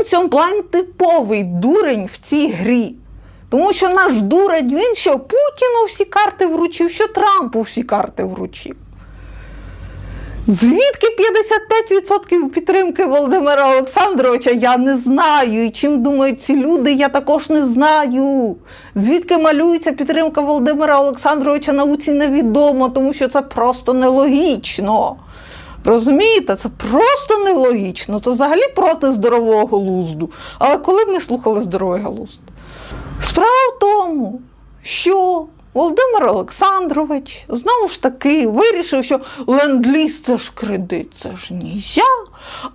В цьому плані типовий дурень в цій грі. Тому що наш дурень він що Путіну всі карти вручив, що Трампу всі карти вручив. Звідки 55% підтримки Володимира Олександровича, я не знаю. І чим думають ці люди, я також не знаю. Звідки малюється підтримка Володимира Олександровича науці невідомо, тому що це просто нелогічно. Розумієте, це просто нелогічно. Це взагалі проти здорового глузду. Але коли б ми слухали здоровий глузд? Справа в тому, що Володимир Олександрович знову ж таки вирішив, що ленд-ліз це ж кредит, це ж нельзя.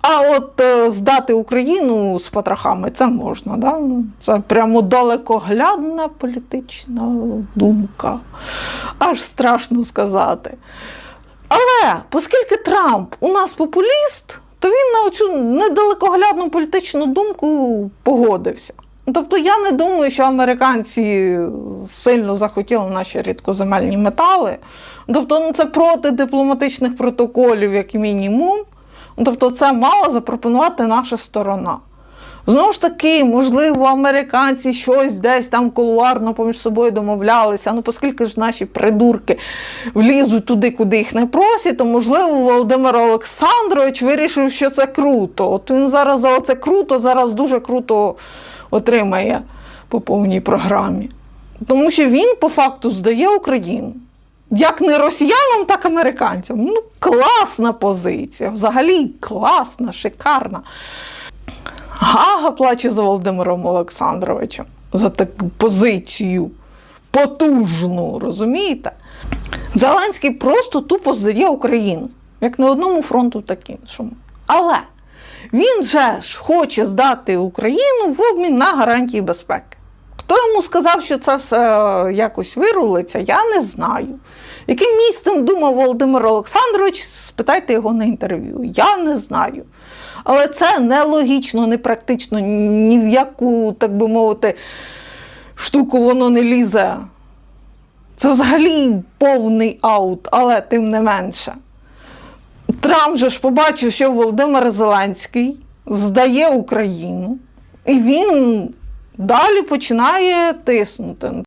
А от е, здати Україну з потрохами це можна. Да? Ну, Це прямо далекоглядна політична думка. Аж страшно сказати. Але оскільки Трамп у нас популіст, то він на цю недалекоглядну політичну думку погодився. Тобто я не думаю, що американці сильно захотіли наші рідкоземельні метали. Тобто ну, це проти дипломатичних протоколів, як мінімум. Тобто це мала запропонувати наша сторона. Знову ж таки, можливо, американці щось десь там кулуарно поміж собою домовлялися. Ну, оскільки ж наші придурки влізуть туди, куди їх не просять, то можливо Володимир Олександрович вирішив, що це круто. От він зараз за оце круто, зараз дуже круто отримає по повній програмі. Тому що він по факту здає Україну. Як не росіянам, так і американцям. Ну, класна позиція. Взагалі класна, шикарна. Гага плаче за Володимиром Олександровичем за таку позицію потужну, розумієте? Зеленський просто тупо здає Україну, як на одному фронту, так іншому. Але він же ж хоче здати Україну в обмін на гарантії безпеки. Хто йому сказав, що це все якось вирулиться, я не знаю. Яким місцем думав Володимир Олександрович, спитайте його на інтерв'ю. Я не знаю. Але це нелогічно, непрактично, ні в яку, так би мовити, штуку воно не лізе. Це взагалі повний аут, але тим не менше. Трамп же ж побачив, що Володимир Зеленський здає Україну, і він далі починає тиснути.